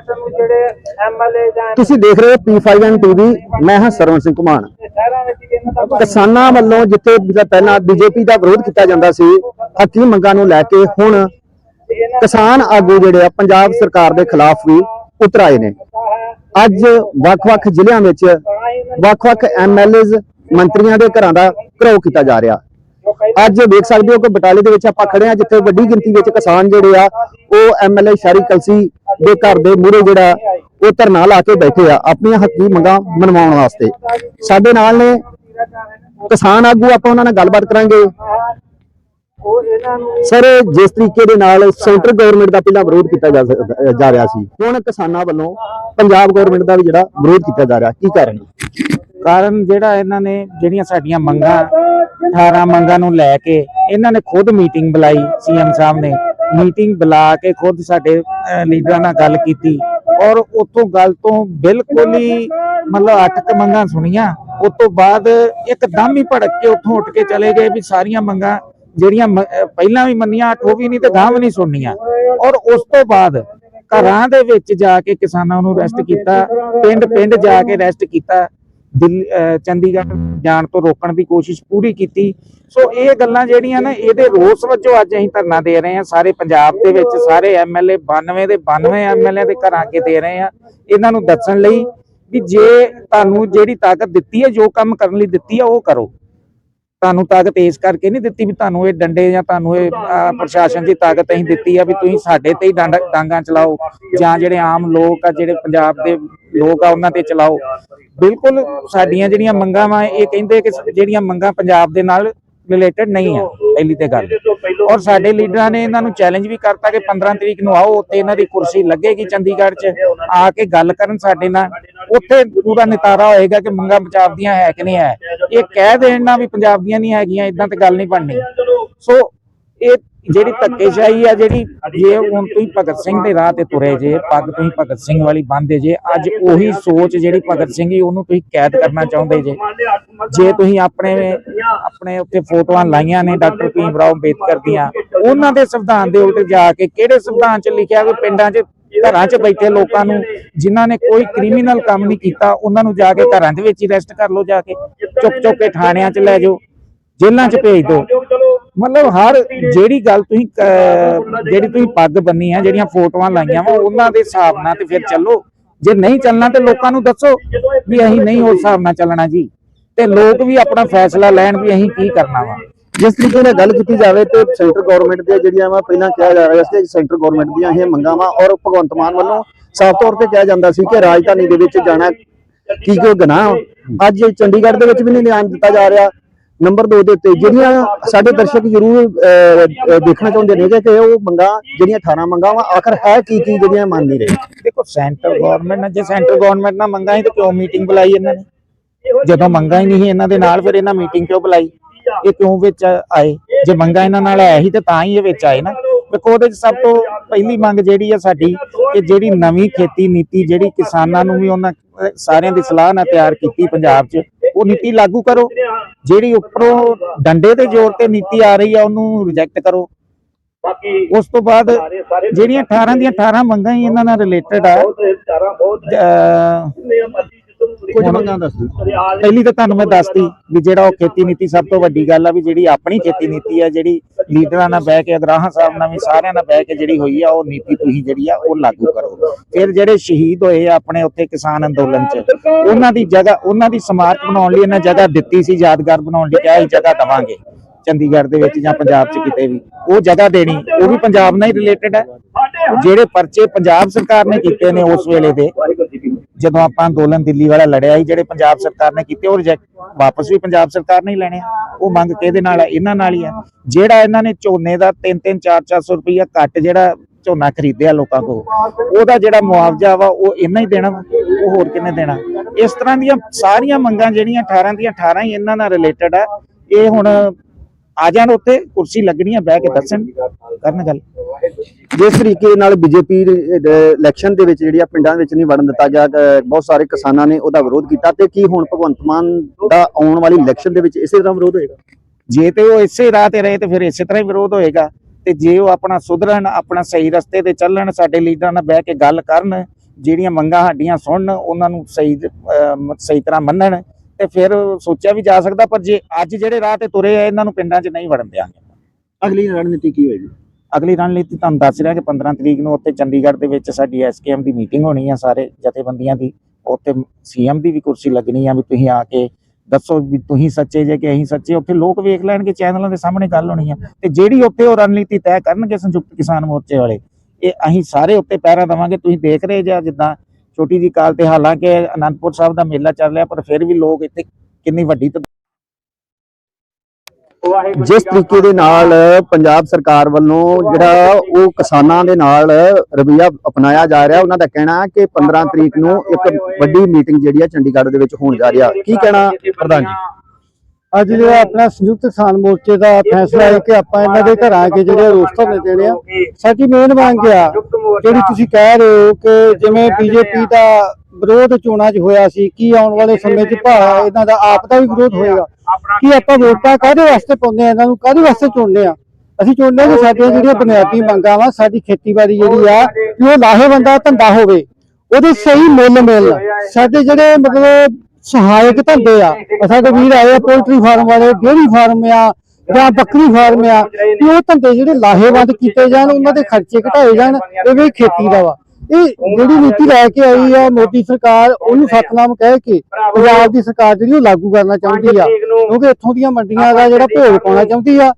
Corporation ਨੂੰ ਜਿਹੜੇ MLA ਜਾਂ ਤੁਸੀਂ ਦੇਖ ਰਹੇ ਹੋ P5N TV ਮੈਂ ਹਾਂ ਸਰਵਣ ਸਿੰਘ ਘੁਮਾਣ ਸ਼ਹਿਰਾਂ ਵਿੱਚ ਵੀ ਇਹਨਾਂ ਦਾ ਕਿਸਾਨਾਂ ਵੱਲੋਂ ਜਿੱਥੇ ਪਹਿਲਾਂ ਬੀਜੇਪੀ ਦਾ ਵਿਰੋਧ ਕੀਤਾ ਜਾਂਦਾ ਸੀ ਹੱਕੀ ਮੰਗਾਂ ਨੂੰ ਲੈ ਕੇ ਹੁਣ ਕਿਸਾਨ ਆਗੂ ਜਿਹੜੇ ਆ ਪੰਜਾਬ ਸਰਕਾਰ ਦੇ ਖਿਲਾਫ ਵੀ ਉਤਰ ਆਏ ਨੇ। ਅੱਜ ਵੱਖ-ਵੱਖ ਜ਼ਿਲ੍ਹਿਆਂ ਵਿੱਚ ਵੱਖ-ਵੱਖ ਐਮਐਲਏਜ਼ ਮੰਤਰੀਆਂ ਦੇ ਘਰਾਂ ਦਾ ਘਰੋ ਕੀਤਾ ਜਾ ਰਿਹਾ। ਅੱਜ ਦੇਖ ਸਕਦੇ ਹੋ ਕਿ ਬਟਾਲੇ ਦੇ ਵਿੱਚ ਆਪਾਂ ਖੜੇ ਆ ਜਿੱਥੇ ਵੱਡੀ ਗਿਣਤੀ ਵਿੱਚ ਕਿਸਾਨ ਜਿਹੜੇ ਆ, ਉਹ ਐਮਐਲਏ ਸ਼ਾਰੀ ਕਲਸੀ ਦੇ ਘਰ ਦੇ ਮੂਹਰੇ ਜਿਹੜਾ, ਉਹ ਧਰਨਾ ਲਾ ਕੇ ਬੈਠੇ ਆ, ਆਪਣੀਆਂ ਹੱਕੀ ਮੰਗਾਂ ਮਨਵਾਉਣ ਵਾਸਤੇ। ਸਾਡੇ ਨਾਲ ਨੇ ਕਿਸਾਨ ਆਗੂ, ਆਪਾਂ ਉਹਨਾਂ ਨਾਲ ਗੱਲਬਾਤ ਕਰਾਂਗੇ। ਸਰ, ਜਿਸ ਤਰੀਕੇ ਦੇ ਨਾਲ ਸੈਂਟਰ ਗਵਰਨਮੈਂਟ ਦਾ ਪਹਿਲਾਂ ਵਿਰੋਧ ਕੀਤਾ ਜਾ ਜਾ ਰਿਹਾ ਸੀ। ਹੁਣ ਕਿਸਾਨਾਂ ਵੱਲੋਂ ਪੰਜਾਬ ਗਵਰਨਮੈਂਟ ਦਾ ਵੀ ਜਿਹੜਾ ਵਿਰੋਧ ਕੀਤਾ ਜਾ ਰਿਹਾ, ਕੀ ਕਾਰਨ? ਕਾਰਨ ਜਿਹੜਾ ਇਹਨਾਂ ਨੇ, ਜਿਹੜੀਆਂ ਸਾਡੀਆਂ ਮੰਗਾਂ 18 ਮੰਗਾਂ ਨੂੰ ਲੈ ਕੇ ਇਹਨਾਂ ਨੇ ਖੁਦ ਮੀਟਿੰਗ ਬੁਲਾਈ ਸੀਐਮ ਸਾਹਿਬ ਨੇ। ਮੀਟਿੰਗ ਬੁਲਾ ਕੇ ਖੁਦ ਸਾਡੇ ਲੀਡਰਾਂ ਨਾਲ ਗੱਲ ਕੀਤੀ ਔਰ ਉਤੋਂ ਗੱਲ ਤੋਂ ਬਿਲਕੁਲ ਹੀ ਮਤਲਬ ਅੱਠ ਕੁ ਮੰਗਾਂ ਸੁਣੀਆਂ। ਉਸ ਤੋਂ ਬਾਅਦ ਇੱਕਦਮ ਹੀ ਭੜਕ ਕੇ ਉੱਥੋਂ ਉੱਠ ਕੇ ਚਲੇ ਗਏ ਵੀ ਸਾਰੀਆਂ ਮੰਗਾਂ ਜਿਹੜੀਆਂ ਪਹਿਲਾਂ ਵੀ ਮੰਨੀਆਂ, ਅੱਠ ਉਹ ਵੀ ਨਹੀਂ ਤੇ ਗਾਂ ਵੀ ਨਹੀਂ ਸੁਣਨੀਆਂ। ਔਰ ਉਸ ਤੋਂ ਬਾਅਦ ਘਰਾਂ ਦੇ ਵਿੱਚ ਜਾ ਕੇ ਕਿਸਾਨਾਂ ਨੂੰ ਰੈਸਟ ਕੀਤਾ ਪਿੰਡ ਪਿੰਡ ਜਾ ਕੇ ਰੈਸਟ ਕੀਤਾ। ਚੰਡੀਗੜ੍ਹ ਜਾਣ ਤੋਂ ਰੋਕਣ ਦੀ ਕੋਸ਼ਿਸ਼ ਪੂਰੀ ਕੀਤੀ। ਸੋ ਇਹ ਗੱਲਾਂ ਜਿਹੜੀਆਂ ਨੇ, ਇਹਦੇ ਰੋਸ ਵਜੋਂ ਅੱਜ ਅਸੀਂ ਧਰਨਾ ਦੇ ਰਹੇ ਹਾਂ। ਸਾਰੇ ਪੰਜਾਬ ਦੇ ਵਿੱਚ ਸਾਰੇ ਐਮਐਲਏ 92 ਦੇ 92 ਐਮਐਲਏ ਦੇ ਘਰ ਆ ਕੇ ਦੇ ਰਹੇ ਹਾਂ। ਇਹਨਾਂ ਨੂੰ ਦੱਸਣ ਲਈ ਵੀ ਜੇ ਤੁਹਾਨੂੰ ਜਿਹੜੀ ਤਾਕਤ ਦਿੱਤੀ ਹੈ, ਜੋ ਕੰਮ ਕਰਨ ਲਈ ਦਿੱਤੀ ਹੈ, ਉਹ ਕਰੋ। ਤੁਹਾਨੂੰ ਤਾਕਤ ਇਸ ਕਰਕੇ ਨਹੀਂ ਦਿੱਤੀ ਵੀ ਤੁਹਾਨੂੰ ਇਹ ਡੰਡੇ ਜਾਂ ਤੁਹਾਨੂੰ ਇਹ ਪ੍ਰਸ਼ਾਸਨ ਦੀ ਤਾਕਤ ਅਸੀਂ ਦਿੱਤੀ ਆ ਵੀ ਤੁਸੀਂ ਸਾਡੇ ਤੇ ਹੀ ਡਾਂਡਾ ਡਾਂਗਾ ਚਲਾਓ ਜਾਂ ਜਿਹੜੇ ਆਮ ਲੋਕ ਆ ਜਿਹੜੇ ਪੰਜਾਬ ਦੇ ਲੋਕ ਆ ਉਹਨਾਂ ਤੇ ਚਲਾਓ। ਬਿਲਕੁਲ ਸਾਡੀਆਂ ਜਿਹੜੀਆਂ ਮੰਗਾਂ ਵਾ ਇਹ ਕਹਿੰਦੇ ਕਿ ਜਿਹੜੀਆਂ ਮੰਗਾਂ ਪੰਜਾਬ ਦੇ ਨਾਲ ਰਿਲੇਟਡ ਨਹੀਂ ਆ ਪਹਿਲੀ ਤੇ ਗੱਲ। ਔਰ ਸਾਡੇ ਲੀਡਰਾਂ ਨੇ ਇਹਨਾਂ ਨੂੰ ਚੈਲੰਜ ਵੀ ਕਰਤਾ ਕਿ 15 ਤਰੀਕ ਨੂੰ ਆਓ ਉੱਥੇ ਇਹਨਾਂ ਦੀ ਕੁਰਸੀ ਲੱਗੇਗੀ ਚੰਡੀਗੜ੍ਹ 'ਚ ਆ ਕੇ ਗੱਲ ਕਰਨ ਸਾਡੇ ਨਾਲ। ਉੱਥੇ ਪੂਰਾ ਨਿਤਾਰਾ ਹੋਏਗਾ ਕਿ ਮੰਗਾਂ ਪੰਜਾਬ ਦੀਆਂ ਹੈ ਕਿ ਨਹੀਂ ਹੈ। ਇਹ ਕਹਿ ਦੇਣ ਨਾ ਵੀ ਪੰਜਾਬ ਦੀਆਂ ਨਹੀਂ ਹੈਗੀਆਂ ਇਦਾਂ ਤੇ ਗੱਲ ਨਹੀਂ ਬਣਨੀ। ਸੋ, ਇਹ ਜਿਹੜੀ ਧੱਕੇਸ਼ਾਹੀ ਆ, ਜਿਹੜੀ ਜੇ ਹੁਣ ਤੁਸੀਂ ਭਗਤ ਸਿੰਘ ਦੇ ਰਾਹ ਤੇ ਤੁਰੇ ਜੇ, ਪੱਗ ਤੁਸੀਂ ਭਗਤ ਸਿੰਘ ਵਾਲੀ ਬੰਨਦੇ ਜੇ, ਅੱਜ ਉਹੀ ਸੋਚ ਜਿਹੜੀ ਭਗਤ ਸਿੰਘ ਦੀ, ਉਹਨੂੰ ਤੁਸੀਂ ਕੈਦ ਕਰਨਾ ਚਾਹੁੰਦੇ ਜੇ। ਜੇ ਤੁਸੀਂ ਆਪਣੇ ਆਪਣੇ ਉੱਤੇ ਫੋਟੋਆਂ ਲਾਈਆਂ ਨੇ, ਡਾਕਟਰ ਭੀਮ ਰਾਓ ਅੰਬੇਦਕਰ ਦੀਆਂ, ਉਹਨਾਂ ਦੇ ਸੰਵਿਧਾਨ ਦੇ ਉਲਟ ਜਾ ਕੇ ਕਿਹੜੇ ਸੰਵਿਧਾਨ 'ਚ ਲਿਖਿਆ ਕਿ ਪਿੰਡਾਂ 'ਚ ਘਰਾਂ 'ਚ ਬੈਠੇ ਲੋਕਾਂ ਨੂੰ ਜਿਨ੍ਹਾਂ ਨੇ ਕੋਈ ਕ੍ਰਿਮੀਨਲ ਕੰਮ ਨਹੀਂ ਕੀਤਾ ਉਹਨਾਂ ਨੂੰ ਜਾ ਕੇ ਘਰਾਂ ਦੇ ਵਿੱਚ ਹੀ ਰੈਸਟ ਕਰ ਲਓ ਜਾ ਕੇ। ਚੁੱਕ ਚੁੱਕ ਕੇ ਥਾਣਿਆਂ 'ਚ ਲੈ ਜਾਓ ਜੇਲ੍ਹਾਂ 'ਚ ਭੇਜ ਦਿਓ। ਮਤਲਬ ਹਰ ਜਿਹੜੀ ਗੱਲ ਤੁਸੀਂ ਜਿਹੜੀ ਤੁਸੀਂ ਪੱਗ ਬੰਨੀ ਆ ਜਿਹੜੀਆਂ ਫੋਟੋਆਂ ਲਾਈਆਂ ਵਾ ਉਹਨਾਂ ਦੇ ਹਿਸਾਬ ਨਾਲ ਤੇ ਫਿਰ ਚੱਲੋ। ਜੇ ਨਹੀਂ ਚੱਲਣਾ ਤੇ ਲੋਕਾਂ ਨੂੰ ਦੱਸੋ ਵੀ ਅਸੀਂ ਨਹੀਂ ਉਸ ਹਿਸਾਬ ਨਾਲ ਚੱਲਣਾ ਜੀ। ਤੇ ਲੋਕ ਵੀ ਆਪਣਾ ਫੈਸਲਾ ਲੈਣ ਵੀ ਅਸੀਂ ਕੀ ਕਰਨਾ ਵਾ। ਜਿਸ ਤਰੀਕੇ ਨਾਲ ਗੱਲ ਕੀਤੀ ਜਾਵੇ ਤੇ ਸੈਂਟਰ ਗਵਰਨਮੈਂਟ ਦੀਆਂ ਜਿਹੜੀਆਂ ਵਾ, ਪਹਿਲਾਂ ਕਿਹਾ ਜਾ ਰਿਹਾ ਸੀ ਸੈਂਟਰ ਗਵਰਨਮੈਂਟ ਦੀਆਂ ਇਹ ਮੰਗਾਂ ਵਾ, ਔਰ ਭਗਵੰਤ ਮਾਨ ਵੱਲੋਂ ਸਾਫ਼ ਤੌਰ ਤੇ ਕਿਹਾ ਜਾਂਦਾ ਸੀ ਕਿ ਰਾਜਧਾਨੀ ਦੇ ਵਿੱਚ ਜਾਣਾ ਕੀ ਕੋਈ ਗੁਨਾਹ ਅੱਜ ਚੰਡੀਗੜ੍ਹ ਦੇ ਵਿੱਚ ਵੀ ਨਹੀਂ ਨਿਆਂ ਦਿੱਤਾ ਜਾ ਰਿਹਾ। ਨੰਬਰ 2 ਦੇ ਉੱਤੇ ਜਿਹੜੀਆਂ ਸਾਡੇ ਦਰਸ਼ਕ ਜ਼ਰੂਰ ਦੇਖਣਾ ਚਾਹੁੰਦੇ ਨੇ ਕਿ ਉਹ ਮੰਗਾਂ, ਜਿਹੜੀਆਂ 18 ਮੰਗਾਂ ਵਾ, ਆਖਰ ਹੈ ਕੀ ਕੀ ਜਿਹੜੀਆਂ ਮੰਨ ਨਹੀਂ ਰਹੇ। ਦੇਖੋ, ਸੈਂਟਰ ਗਵਰਨਮੈਂਟ ਨੇ ਜੇ ਸੈਂਟਰ ਗਵਰਨਮੈਂਟ ਨਾਲ ਮੰਗਾਂ ਸੀ ਤੇ ਕਿਉਂ ਮੀਟਿੰਗ ਬੁਲਾਈ ਇਹਨਾਂ ਨੇ? ਜਦੋਂ ਮੰਗਾਂ ਹੀ ਨਹੀਂ ਇਹਨਾਂ ਦੇ ਨਾਲ, ਫਿਰ ਇਹਨਾਂ ਮੀਟਿੰਗ ਕਿਉਂ ਬੁਲਾਈ? ਇਹ ਕਿਉਂ ਵਿੱਚ ਆਏ? ਜੇ ਮੰਗਾਂ ਇਹਨਾਂ ਨਾਲ ਹੈ ਹੀ ਤੇ ਤਾਂ ਹੀ ਇਹ ਵਿੱਚ ਆਏ ਨਾ। ਦੇਖੋ ਉਹਦੇ ਸਭ ਤੋਂ ਪਹਿਲੀ ਮੰਗ ਜਿਹੜੀ ਆ ਸਾਡੀ ਕਿ ਜਿਹੜੀ ਨਵੀਂ ਖੇਤੀ ਨੀਤੀ ਜਿਹੜੀ ਕਿਸਾਨਾਂ ਨੂੰ ਵੀ ਉਹਨਾਂ ਸਾਰਿਆਂ ਦੀ ਸਲਾਹ ਨਾਲ ਤਿਆਰ ਕੀਤੀ ਪੰਜਾਬ 'ਚ ਉਹ ਨੀਤੀ ਲਾਗੂ ਕਰੋ। ਜਿਹੜੀ ਉੱਪਰੋਂ ਡੰਡੇ ਦੇ ਜ਼ੋਰ ਤੇ ਨੀਤੀ ਆ ਰਹੀ ਆ ਉਹਨੂੰ ਰਿਜੈਕਟ ਕਰੋ। ਉਸ ਤੋਂ ਬਾਅਦ ਜਿਹੜੀਆਂ 18 ਦੀਆਂ 18 ਮੰਗਾਂ ਹੀ ਇਹਨਾਂ ਨਾਲ ਰਿਲੇਟਡ ਆ ਕੁਝ ਮੰਗਾਂ ਦੱਸ ਪਹਿਲੀ ਤਾਂ ਤੁਹਾਨੂੰ ਮੈਂ ਦੱਸਤੀ ਵੀ ਜਿਹੜਾ ਉਹ ਖੇਤੀ ਨੀਤੀ ਸਭ ਤੋਂ ਵੱਡੀ ਗੱਲ ਆ ਵੀ ਜਿਹੜੀ ਆਪਣੀ ਖੇਤੀ ਨੀਤੀ ਆ ਜਿਹੜੀ ਲੀਡਰਾਂ ਨਾਲ ਬਹਿ ਕੇ ਅਗਰਾਹਾਂ ਸਾਹਿਬ ਨਾਲ ਵੀ ਸਾਰਿਆਂ ਨਾਲ ਬਹਿ ਕੇ ਜਿਹੜੀ ਹੋਈ ਆ ਉਹ ਨੀਤੀ ਤੁਸੀਂ ਜਿਹੜੀ ਆ ਉਹ ਲਾਗੂ ਕਰੋ। ਫਿਰ ਜਿਹੜੇ ਸ਼ਹੀਦ ਹੋਏ ਆ ਆਪਣੇ ਉੱਥੇ ਕਿਸਾਨ ਅੰਦੋਲਨ 'ਚ ਉਹਨਾਂ ਦੀ ਜਗ੍ਹਾ ਉਹਨਾਂ ਦੀ ਸਮਾਰਕ ਬਣਾਉਣ ਲਈ ਇਹਨਾਂ ਜਗ੍ਹਾ ਦਿੱਤੀ ਸੀ ਯਾਦਗਾਰ ਬਣਾਉਣ ਲਈ ਕਿਹਾ ਇਹ ਜਗ੍ਹਾ ਦਵਾਂਗੇ। ਚੰਡੀਗੜ੍ਹ ਦੇ ਵਿੱਚ ਜਾਂ ਪੰਜਾਬ 'ਚ ਕਿਤੇ ਵੀ। ਉਹ ਜਗ੍ਹਾ ਦੇਣੀ ਉਹ ਵੀ ਪੰਜਾਬ ਨਾਲ ਹੀ ਰਿਲੇਟਡ ਹੈ ਜਿਹੜੇ ਪਰਚੇ ਪੰਜਾਬ ਸਰਕਾਰ ਨੇ ਕੀਤੇ ਨੇ ਉਸ ਵੇਲੇ ਦੇ ਜਦੋਂ ਆਪਾਂ ਅੰਦੋਲਨ ਦਿੱਲੀ ਵਾਲਾ ਲੜਿਆ ਸੀ, ਜਿਹੜੇ ਪੰਜਾਬ ਸਰਕਾਰ ਨੇ ਕੀਤੇ, ਉਹ ਰਿਜੈਕਟ ਵਾਪਸ ਵੀ ਪੰਜਾਬ ਸਰਕਾਰ ਨੇ ਹੀ ਲੈਣੇ ਉਹ ਮੰਗ ਕਿਹਦੇ ਨਾਲ ਆ? ਇਹਨਾਂ ਨਾਲ ਹੀ ਆ। ਜਿਹੜਾ ਇਹਨਾਂ ਨੇ ਝੋਨੇ ਦਾ 3-3 4-400 ਰੁਪਈਆ ਘੱਟ ਜਿਹੜਾ ਝੋਨਾ ਖਰੀਦਿਆ ਲੋਕਾਂ ਕੋਲ, ਉਹਦਾ ਜਿਹੜਾ ਮੁਆਵਜ਼ਾ ਵਾ, ਉਹ ਇਹਨਾਂ ਹੀ ਦੇਣਾ ਵਾ, ਉਹ ਹੋਰ ਕਿੰਨੇ ਦੇਣਾ? ਇਸ ਤਰ੍ਹਾਂ ਦੀਆਂ ਸਾਰੀਆਂ ਮੰਗਾਂ ਜਿਹੜੀਆਂ 18 ਦੀਆਂ 18 ਹੀ ਇਹਨਾਂ ਨਾਲ ਰਿਲੇਟਡ ਆ। ਇਹ ਹੁਣ ਆ ਜਾਣ ਉੱਤੇ ਕੁਰਸੀ ਲੱਗਣੀ ਆ ਬਹਿ ਕੇ ਦੱਸਣ ਕਰਨ ਗੱਲ। ਜਿਸ ਤਰੀਕੇ ਨਾਲ ਬੀਜੇਪੀ ਇਲੈਕਸ਼ਨ ਦੇ ਵਿੱਚ ਜਿਹੜੀਆਂ ਪਿੰਡਾਂ ਵਿੱਚ ਨਹੀਂ ਵੜਨ ਦਿੱਤਾ ਗਿਆ ਬਹੁਤ ਸਾਰੇ ਕਿਸਾਨਾਂ ਨੇ ਉਹਦਾ ਵਿਰੋਧ ਕੀਤਾ ਤੇ ਕੀ ਹੁਣ ਭਗਵੰਤ ਮਾਨ ਦਾ ਆਉਣ ਵਾਲੀ ਇਲੈਕਸ਼ਨ ਦੇ ਵਿੱਚ ਇਸੇ ਤਰ੍ਹਾਂ ਵਿਰੋਧ ਹੋਏਗਾ? ਜੇ ਤੇ ਉਹ ਇਸੇ ਰਾਹ ਤੇ ਰਹੇ ਤੇ ਫਿਰ ਇਸੇ ਤਰ੍ਹਾਂ ਹੀ ਵਿਰੋਧ ਹੋਏਗਾ। ਤੇ ਜੇ ਉਹ ਆਪਣਾ ਸੁਧਰਨ ਆਪਣਾ ਸਹੀ ਰਸਤੇ ਤੇ ਚੱਲਣ ਸਾਡੇ ਲੀਡਰਾਂ ਨਾਲ ਬਹਿ ਕੇ ਗੱਲ ਕਰਨ ਜਿਹੜੀਆਂ ਮੰਗਾਂ ਸਾਡੀਆਂ ਸੁਣਨ ਉਹਨਾਂ ਨੂੰ ਸਹੀ ਸਹੀ ਤਰ੍ਹਾਂ ਮੰਨਣ ਤੇ ਫਿਰ ਸੋਚਿਆ ਵੀ ਜਾ ਸਕਦਾ ਪਰ ਜੇ ਅੱਜ ਜਿਹੜੇ ਰਾਹ ਤੇ ਤੁਰੇ ਆ ਇਹਨਾਂ ਨੂੰ ਪਿੰਡਾਂ 'ਚ ਨਹੀਂ ਵੜਨ ਦਿਆਂਗੇ। ਅਗਲੀ ਰਣਨੀਤੀ ਕੀ ਹੋਏਗੀ? ਅਗਲੀ ਰਣਨੀਤੀ ਤੁਹਾਨੂੰ ਦੱਸ ਰਿਹਾ ਕਿ 15 ਤਰੀਕ ਨੂੰ ਉੱਥੇ ਚੰਡੀਗੜ੍ਹ ਦੇ ਵਿੱਚ ਸਾਡੀ ਐਸਕੇਐਮ ਦੀ ਮੀਟਿੰਗ ਹੋਣੀ ਆ ਸਾਰੇ ਜਥੇਬੰਦੀਆਂ ਦੀ। ਉੱਥੇ ਸੀਐਮ ਦੀ ਵੀ ਕੁਰਸੀ ਲੱਗਣੀ ਆ ਵੀ ਤੁਸੀਂ ਆ ਕੇ ਦੱਸੋ ਵੀ ਤੁਸੀਂ ਸੱਚੇ ਜੇ ਕਿ ਅਸੀਂ ਸੱਚੇ। ਉੱਥੇ ਲੋਕ ਵੇਖ ਲੈਣਗੇ ਚੈਨਲਾਂ ਦੇ ਸਾਹਮਣੇ ਗੱਲ ਹੋਣੀ ਆ। ਤੇ ਜਿਹੜੀ ਉੱਥੇ ਉਹ ਰਣਨੀਤੀ ਤੈਅ ਕਰਨਗੇ ਸੰਯੁਕਤ ਕਿਸਾਨ ਮੋਰਚੇ ਵਾਲੇ ਇਹ ਅਸੀਂ ਸਾਰੇ ਉੱਤੇ ਪਹਿਰਾ ਦੇਵਾਂਗੇ। ਤੁਸੀਂ ਦੇਖ ਰਹੇ ਜੇ ਜਿੱਦਾਂ ਛੋਟੀ ਜੀ ਕਾਲ ਤੇ ਹਾਲਾਂਕਿ ਅਨੰਦਪੁਰ ਸਾਹਿਬ ਦਾ ਮੇਲਾ ਚੱਲ ਰਿਹਾ, ਪਰ ਫਿਰ ਵੀ ਲੋਕ ਇੱਥੇ ਕਿੰਨੀ ਵੱਡੀ ਜਿਸ ਤਰੀਕੇ ਦੇ ਨਾਲ ਪੰਜਾਬ ਸਰਕਾਰ ਵੱਲੋਂ ਜਿਹੜਾ ਉਹ ਕਿਸਾਨਾਂ ਦੇ ਨਾਲ ਰਵਈਆ ਅਪਣਾਇਆ ਜਾ ਰਿਹਾ, ਉਹਨਾਂ ਦਾ ਕਹਿਣਾ ਹੈ ਕਿ 15 ਤਰੀਕ ਨੂੰ ਇੱਕ ਵੱਡੀ ਮੀਟਿੰਗ ਜਿਹੜੀ ਹੈ ਚੰਡੀਗੜ੍ਹ ਦੇ ਵਿੱਚ ਹੋਣ ਜਾ ਰਹੀ ਹੈ। ਕੀ ਕਹਿਣਾ ਪ੍ਰਧਾਨ ਜੀ? ਅੱਜ ਜਿਹੜਾ ਆਪਣਾ ਸੰਯੁਕਤ ਕਿਸਾਨ ਮੋਰਚੇ ਦਾ ਫੈਸਲਾ ਹੈ ਕਿ ਆਪਾਂ ਇਹਨਾਂ ਦੇ ਘਰਾਂ ਕੇ ਜਿਹੜੇ ਰੋਸ ਧਰਨੇ ਦੇਣੇ ਆ ਸਾਡੀ ਮੇਨ ਮੰਗ ਆ ਜਿਹੜੀ ਤੁਸੀਂ ਕਹਿ ਰਹੇ ਹੋ ਕਿ ਜਿਵੇਂ ਬੀਜੇਪੀ ਦਾ ਵਿਰੋਧ ਚੋਣਾਂ 'ਚ ਹੋਇਆ ਸੀ ਕੀ ਆਉਣ ਵਾਲੇ ਸਮੇਂ 'ਚ ਭਾ ਇਹਨਾਂ ਦਾ ਆਪ ਦਾ ਵੀ ਵਿਰੋਧ ਹੋਏਗਾ? ਕੀ ਆਪਾਂ ਵੋਟਾਂ ਕਾਹਦੇ ਵਾਸਤੇ ਪਾਉਂਦੇ ਆ ਇਹਨਾਂ ਨੂੰ? ਕਾਹਦੇ ਵਾਸਤੇ ਚੁਣਦੇ ਆ? ਅਸੀਂ ਚਾਹੁੰਦੇ ਹਾਂ ਕਿ ਸਾਡੀਆਂ ਜਿਹੜੀਆਂ ਬੁਨਿਆਦੀ ਮੰਗਾਂ ਵਾ ਸਾਡੀ ਖੇਤੀਬਾੜੀ ਜਿਹੜੀ ਆ ਕਿ ਉਹ ਲਾਹੇਵੰਦਾ ਧੰਦਾ ਹੋਵੇ। ਉਹਦੇ ਸਹੀ ਮੁੱਲ ਮਿਲਣ। ਸਾਡੇ ਜਿਹੜੇ ਮਤਲਬ ਸਹਾਇਕ ਧੰਦੇ ਆ। ਸਾਡੇ ਵੀਰ ਆਏ ਆ ਪੋਲਟਰੀ ਫਾਰਮ ਵਾਲੇ ਡੇਅਰੀ ਫਾਰਮ ਆ ਜਾਂ ਬੱਕਰੀ ਫਾਰਮ ਆ ਉਹ ਧੰਦੇ ਜਿਹੜੇ ਲਾਹੇਵੰਦ ਕੀਤੇ ਜਾਣ ਉਹਨਾਂ ਦੇ ਖਰਚੇ ਘਟਾਏ ਜਾਣ ਇਹ ਵੀ ਖੇਤੀ ਦਾ ਵਾ। ਇਹ ਜਿਹੜੀ ਨੀਤੀ ਲੈ ਕੇ ਆਈ ਆ ਮੋਦੀ ਸਰਕਾਰ ਉਹਨੂੰ ਸਤਨਾਮ ਕਹਿ ਕੇ ਪੰਜਾਬ ਦੀ ਸਰਕਾਰ ਜਿਹੜੀ ਉਹ ਲਾਗੂ ਕਰਨਾ ਚਾਹੁੰਦੀ ਆ। ਕਿਉਂਕਿ ਇੱਥੋਂ ਦੀਆਂ ਮੰਡੀਆਂ ਦਾ ਜਿਹੜਾ ਭੋਗ ਪਾਉਣਾ ਚਾਹੁੰਦੀ ਆ।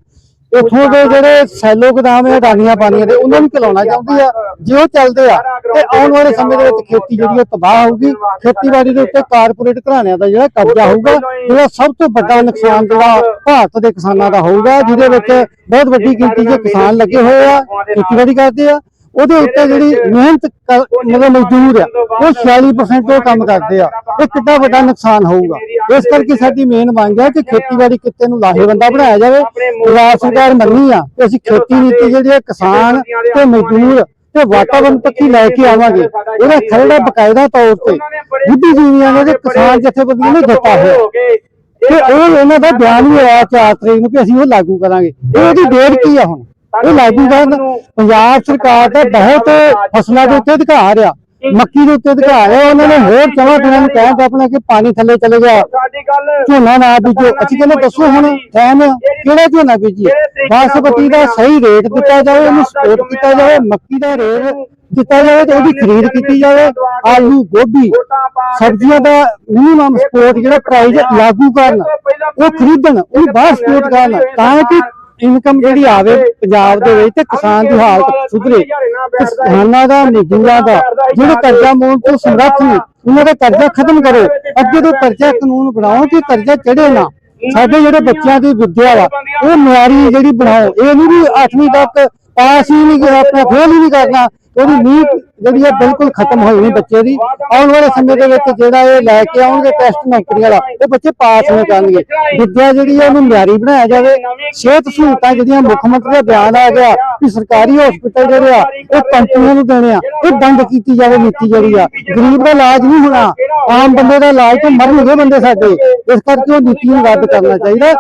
ਇੱਥੋਂ ਦੇ ਜਿਹੜੇ ਸੈਲੋ ਗੋਦਾਮ ਆ ਦਾਨੀਆਂ ਪਾਣੀਆਂ ਦੇ ਉਹਨਾਂ ਨੂੰ ਚਲਾਉਣਾ ਚਾਹੁੰਦੀ ਆ। ਜੇ ਉਹ ਚੱਲਦੇ ਆ ਤੇ ਆਉਣ ਵਾਲੇ ਸਮੇਂ ਦੇ ਵਿੱਚ ਖੇਤੀ ਜਿਹੜੀ ਉਹ ਤਬਾਹ ਹੋਊਗੀ ਖੇਤੀਬਾੜੀ ਦੇ ਉੱਤੇ ਕਾਰਪੋਰੇਟ ਘਰਾਣਿਆਂ ਦਾ ਜਿਹੜਾ ਕਬਜ਼ਾ ਹੋਊਗਾ ਜਿਹੜਾ ਸਭ ਤੋਂ ਵੱਡਾ ਨੁਕਸਾਨ ਜਿਹੜਾ ਭਾਰਤ ਦੇ ਕਿਸਾਨਾਂ ਦਾ ਹੋਊਗਾ ਜਿਹਦੇ ਵਿੱਚ ਬਹੁਤ ਵੱਡੀ ਗਿਣਤੀ 'ਚ ਕਿਸਾਨ ਲੱਗੇ ਹੋਏ ਆ ਖੇਤੀਬਾੜੀ ਕਰਦੇ ਆ ਉਹਦੇ ਉੱਤੇ ਜਿਹੜੀ ਮਿਹਨਤ ਮਤਲਬ ਮਜ਼ਦੂਰ ਆ ਉਹ 46% ਉਹ ਕੰਮ ਕਰਦੇ ਆ। ਇਹ ਕਿੰਨਾ ਵੱਡਾ ਨੁਕਸਾਨ ਹੋਊਗਾ। ਇਸ ਕਰਕੇ ਸਾਡੀ ਮੇਨ ਮੰਗ ਹੈ ਕਿ ਖੇਤੀਬਾੜੀ ਕਿੱਤੇ ਨੂੰ ਲਾਹੇਵੰਦਾ ਬਣਾਇਆ ਜਾਵੇ। ਸਰਕਾਰ ਮੰਨੀ ਆ ਕਿ ਅਸੀਂ ਖੇਤੀ ਨੀਤੀ ਜਿਹੜੀ ਕਿਸਾਨ ਤੇ ਮਜ਼ਦੂਰ ਤੇ ਵਾਤਾਵਰਣ ਪੱਖੀ ਲੈ ਕੇ ਆਵਾਂਗੇ। ਉਹਦਾ ਖਰੜਾ ਬਕਾਇਦਾ ਤੌਰ ਤੇ ਬੁੱਧੀਜੀਵੀਆਂ ਨੇ ਤੇ ਕਿਸਾਨ ਜਥੇਬੰਦੀਆਂ ਨੇ ਦਿੱਤਾ ਹੋਇਆ। ਤੇ ਉਹ ਇਹਨਾਂ ਦਾ ਬਿਆਨ ਵੀ ਆਇਆ 4 ਤਰੀਕ ਨੂੰ ਕਿ ਅਸੀਂ ਉਹ ਲਾਗੂ ਕਰਾਂਗੇ। ਇਹ ਉਹਦੀ ਡੇਟ ਕੀ ਆ ਹੁਣ? ਇਹ ਲਾਗੂ ਕਰਨ ਪੰਜਾਬ ਸਰਕਾਰ ਦਾ ਬਹੁਤ ਫਸਲਾਂ ਦੇ ਉੱਤੇ ਅਧਿਕਾਰ ਆ। ਮੱਕੀ ਦੇ ਉੱਤੇ ਅਧਿਕਾਰ ਆ। ਉਹਨਾਂ ਨੇ ਹੋਰ ਚੌਂ ਦਿਨਾਂ ਨੂੰ ਕਹਿਣ ਦਾ ਆਪਣਾ ਕਿ ਪਾਣੀ ਥੱਲੇ ਚਲੇ ਗਿਆ। ਝੋਨਾ ਨਾ ਬੀਜੋ। ਅਸੀਂ ਕਹਿੰਦੇ ਦੱਸੋ ਹੁਣ ਟਾਈਮ ਕਿਹੜਾ ਝੋਨਾ ਬੀਜੀਏ? ਬਾਸਪਤੀ ਦਾ ਸਹੀ ਰੇਟ ਦਿੱਤਾ ਜਾਵੇ ਉਹਨੂੰ ਸਪੋਰਟ ਕੀਤਾ ਜਾਵੇ ਮੱਕੀ ਦਾ ਰੇਟ ਦਿੱਤਾ ਜਾਵੇ ਤੇ ਉਹਦੀ ਖਰੀਦ ਕੀਤੀ ਜਾਵੇ। ਆਲੂ ਗੋਭੀ ਸਬਜ਼ੀਆਂ ਦਾ ਮਿਨੀਮਮ ਸਪੋਰਟ ਜਿਹੜਾ ਪ੍ਰਾਈਸ ਲਾਗੂ ਕਰਨ। ਉਹ ਖਰੀਦਣ ਉਹ ਬਾਹਰ ਸਪੋਰਟ ਕਰਨ। ਤਾਂ ਕਿ ਇਨਕਮ ਜਿਹੜੀ ਆਵੇ ਪੰਜਾਬ ਦੇ ਵਿੱਚ ਤੇ ਕਿਸਾਨ ਦੀ ਹਾਲਤ ਸੁਧਰੇ। ਕਿਸਾਨਾਂ ਦਾ ਮਜ਼ਦੂਰਾਂ ਦਾ ਜਿਹੜੇ ਕਰਜ਼ਾ ਮੋੜ ਤੋਂ ਸਮਰੱਥ ਨੇ ਉਹਨਾਂ ਦਾ ਕਰਜ਼ਾ ਖਤਮ ਕਰੋ। ਅੱਗੇ ਤੋਂ ਕਰਜ਼ਾ ਕਾਨੂੰਨ ਬਣਾਓ ਕਿ ਕਰਜ਼ਾ ਚੜੇ ਨਾ। ਸਾਡੇ ਜਿਹੜੇ ਬੱਚਿਆਂ ਦੀ ਵਿੱਦਿਆ ਵਾ ਉਹ ਮਿਆਰੀ ਜਿਹੜੀ ਬਣਾਓ। ਇਹ ਨਹੀਂ ਵੀ 8ਵੀਂ ਤੱਕ ਪਾਸ ਹੀ ਨਹੀਂ ਆਪਣਾ ਫੇਲ ਹੀ ਨਹੀਂ ਕਰਨਾ। ਉਹਦੀ ਨੀਤ ਜਿਹੜੀ ਹੈ ਬਿਲਕੁਲ ਖਤਮ ਹੋਈ ਨਹੀਂ ਬੱਚੇ ਦੀ, ਆਉਣ ਵਾਲੇ ਸਮੇਂ ਦੇ ਵਿੱਚ ਜਿਹੜਾ ਇਹ ਲੈ ਕੇ ਆਉਣਗੇ ਟੈਸਟ ਨੌਕਰੀ ਵਾਲਾ ਇਹ ਬੱਚੇ ਪਾਸ ਨਹੀਂ ਕਰਨਗੇ ਵਿੱਦਿਆ ਜਿਹੜੀ ਹੈ ਉਹਨੂੰ ਮਿਆਰੀ ਬਣਾਇਆ ਜਾਵੇ। ਸਿਹਤ ਸਹੂਲਤਾਂ ਜਿਹੜੀਆਂ ਮੁੱਖ ਮੰਤਰੀ ਦਾ ਬਿਆਨ ਆ ਗਿਆ ਕਿ ਸਰਕਾਰੀ ਹਸਪੀਟਲ ਜਿਹੜੇ ਆ, ਉਹ ਕੰਪਨੀਆਂ ਨੂੰ ਦੇਣੇ ਆ। ਇਹ ਬੰਦ ਕੀਤੀ ਜਾਵੇ ਨੀਤੀ ਜਿਹੜੀ ਆ। ਗਰੀਬ ਦਾ ਇਲਾਜ ਨਹੀਂ ਹੋਣਾ, ਆਮ ਬੰਦੇ ਦਾ ਇਲਾਜ ਤੋਂ ਮਰਨਗੇ ਬੰਦੇ ਸਾਡੇ। ਇਸ ਕਰਕੇ ਉਹ ਨੀਤੀ ਨੂੰ ਰੱਦ ਕਰਨਾ ਚਾਹੀਦਾ।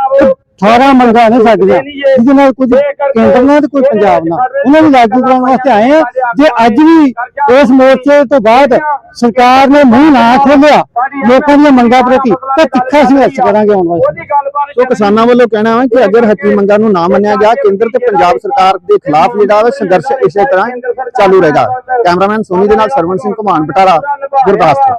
18 ਮੰਗਾਂ ਨੇ ਸਾਡੀਆਂ ਜਿਹਦੇ ਨਾਲ ਕੁਝ ਕੇਂਦਰ ਨਾਲ ਤੇ ਕੋਈ ਪੰਜਾਬ ਨਾਲ। ਉਹਨਾਂ ਨੂੰ ਲਾਗੂ ਕਰਾਉਣ ਵਾਸਤੇ ਆਏ ਆ। ਜੇ ਅੱਜ ਵੀ ਇਸ ਮੋਰਚੇ ਤੋਂ ਬਾਅਦ ਸਰਕਾਰ ਨੇ ਮੂੰਹ ਨਾ ਖੋਲਿਆ ਲੋਕਾਂ ਦੀਆਂ ਮੰਗਾਂ ਪ੍ਰਤੀ ਤਾਂ ਤਿੱਖਾ ਸੰਘਰਸ਼ ਕਰਾਂਗੇ ਆਉਣ ਵਾਲੇ। ਸੋ ਕਿਸਾਨਾਂ ਵੱਲੋਂ ਕਹਿਣਾ ਹੈ ਕਿ ਅਗਰ ਹੱਕੀ ਮੰਗਾਂ ਨੂੰ ਨਾ ਮੰਨਿਆ ਗਿਆ ਕੇਂਦਰ ਤੇ ਪੰਜਾਬ ਸਰਕਾਰ ਦੇ ਖਿਲਾਫ ਜਿਹੜਾ ਸੰਘਰਸ਼ ਇਸੇ ਤਰ੍ਹਾਂ ਚਾਲੂ ਰਹੇਗਾ। ਕੈਮਰਾਮੈਨ ਸੋਨੀ ਦੇ ਨਾਲ ਸਰਵਨ ਸਿੰਘ ਘਮਾਨ ਬਟਾਲਾ ਗੁਰਦਾਸਪੁਰ।